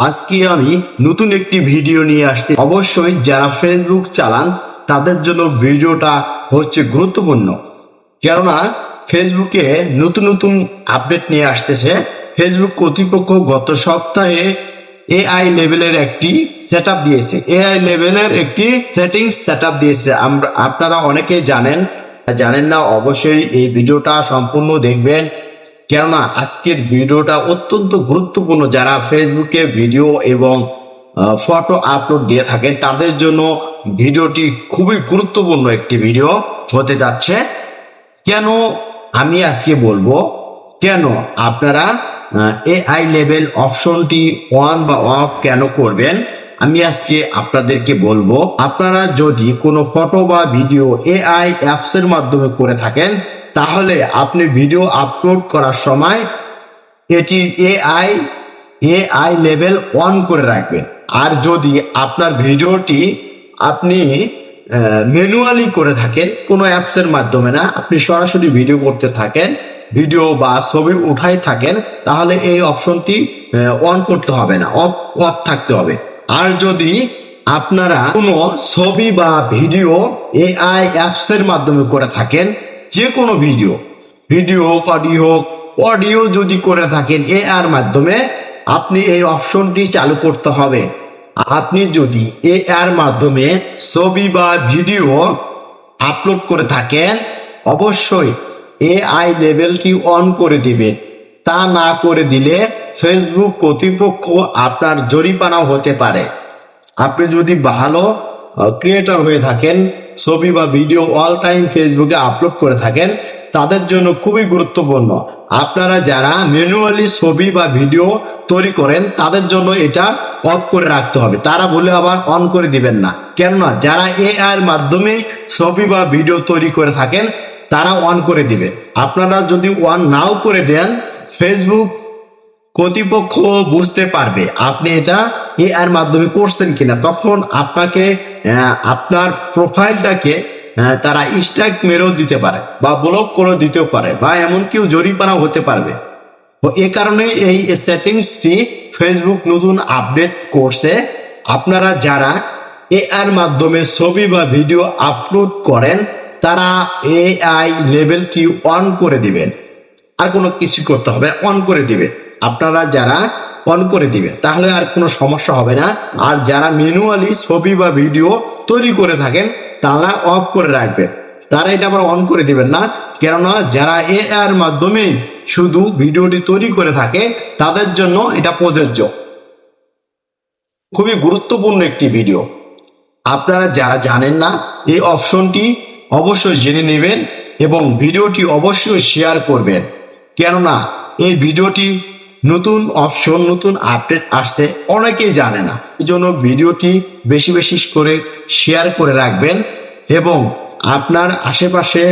আজকে আমি নতুন একটি ভিডিও নিয়ে আসতে অবশ্যই যারা ফেসবুক চালান, তাদের জন্য ভিডিওটা হচ্ছে গুরুত্বপূর্ণ। কেননা ফেসবুকে নতুন নতুন আপডেট নিয়ে আসতেছে। ফেসবুক কর্তৃপক্ষ গত সপ্তাহে এআই লেভেলের একটি সেট দিয়েছে। এআই লেভেলের একটি সেটিংস সেট দিয়েছে। আমরা আপনারা অনেকেই জানেন। জানেন না, অবশ্যই এই ভিডিওটা সম্পূর্ণ দেখবেন। কেননা আজকের ভিডিওটা অত্যন্ত গুরুত্বপূর্ণ যারা ফেসবুকে ভিডিও এবং ফটো আপলোড দিয়ে থাকেন, তাদের জন্য ভিডিওটি খুবই গুরুত্বপূর্ণ একটি ভিডিও হতে যাচ্ছে। কেন আমি আজকে বলব, কেন আপনারা এআই লেভেল অপশনটি অন বা অফ কেন করবেন? আমি আজকে আপনাদেরকে বলব, আপনারা যদি কোনো ফটো বা ভিডিও এআই অ্যাপস এর মাধ্যমে করে থাকেন তাহলে আপনি ভিডিও আপলোড করার সময় এটি এআই এআই লেভেল অন করে রাখবেন। আর যদি আপনার ভিডিওটি আপনি ম্যানুয়ালি করে থাকেন, কোনো অ্যাপসের মাধ্যমে না, আপনি সরাসরি ভিডিও করতে থাকেন ভিডিও বা ছবি উঠাই থাকেন, তাহলে এই অপশনটি অন করতে হবে না অফ অফ থাকতে হবে। আর যদি আপনারা কোনো ছবি বা ভিডিও এআই অ্যাপস এর মাধ্যমে করে থাকেন যে কোনো ভিডিও ভিডিও হোক, অডিও হোক, অডিও যদি করে থাকেন এ আর মাধ্যমে, আপনি এই অপশনটি চালু করতে হবে। আপনি যদি এ আর মাধ্যমে ছবি বা ভিডিও আপলোড করে থাকেন, অবশ্যই এআই লেভেলটি অন করে দিবেন। তা না করে দিলে ফেসবুক কর্তৃপক্ষ আপনার জরিমানা হতে পারে। আপনি যদি ভালো ক্রিয়েটর হয়ে থাকেন ছবি বা ভিডিও অল টাইম ফেসবুকে আপলোড করে থাকেন, তাদের জন্য খুবই গুরুত্বপূর্ণ। আপনারা যারা ম্যানুয়ালি ছবি বা ভিডিও তৈরি করেন, তাদের জন্য এটা অফ করে রাখতে হবে। তারা বলে আবার অন করে দিবেন না। কেননা, যারা এ এর মাধ্যমে ছবি বা ভিডিও তৈরি করে থাকেন, তারা অন করে দিবে। আপনারা যদি অন নাও করে দেন ফেসবুক কর্তৃপক্ষ বুঝতে পারবে আপনি এটা এ আর মাধ্যমে করছেন কিনা। তখন আপনাকে আপনার প্রোফাইলটাকে তারা স্ট্রাইক মেরেও দিতে পারে বা ব্লক করে দিতেও পারে বা এমন কেউ জরিমানা হতে পারবে। এ কারণে এই সেটিংসটি ফেসবুক নতুন আপডেট করছে। আপনারা যারা এ আর মাধ্যমে ছবি বা ভিডিও আপলোড করেন, তারা এআই লেভেলটি অন করে দিবেন। আর কোনো কিছু করতে হবে, অন করে দিবেন। আপনারা যারা অন করে দিবে। তাহলে আর কোনো সমস্যা হবে না। আর যারা ম্যানুয়ালি ছবি বা ভিডিও তৈরি করে থাকেন, তারা অফ করে রাখবে। তারা এটা আবার অন করে দিবেন না। কেননা যারা এ এর মাধ্যমে শুধু ভিডিওটি তৈরি করে থাকে, তাদের জন্য এটা প্রযোজ্য। খুবই গুরুত্বপূর্ণ একটি ভিডিও আপনারা যারা জানেন না, এই অপশনটি অবশ্যই জেনে নেবেন এবং ভিডিওটি অবশ্যই শেয়ার করবেন। কেননা এই ভিডিওটি নতুন অপশন নতুন আপডেট আসছে, অনেকেই জানে না। এই জন্য ভিডিওটি বেশি বেশি করে শেয়ার করে রাখবেন এবং আপনার আশেপাশে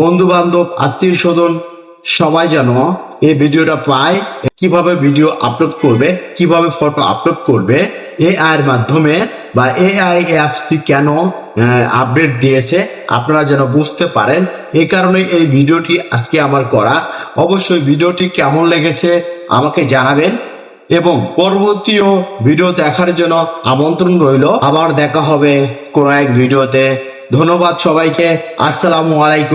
বন্ধু বান্ধব আত্মীয় স্বজন সবাই যেন এই ভিডিওটা পায়, কীভাবে ভিডিও আপলোড করবে, কীভাবে ফটো আপলোড করবে এআই এর মাধ্যমে বা এআই অ্যাপসটি কেন আপডেট দিয়েছে, আপনারা যেন বুঝতে পারেন। এই কারণে এই ভিডিওটি আজকে আমার করা। অবশ্যই ভিডিওটি কেমন লেগেছে আমাকে জানাবেন এবং পরবর্তীও ভিডিও দেখার জন্য আমন্ত্রণ রইল। আবার দেখা হবে কোনো এক ভিডিওতে। ধন্যবাদ সবাইকে। আসসালামু আলাইকুম।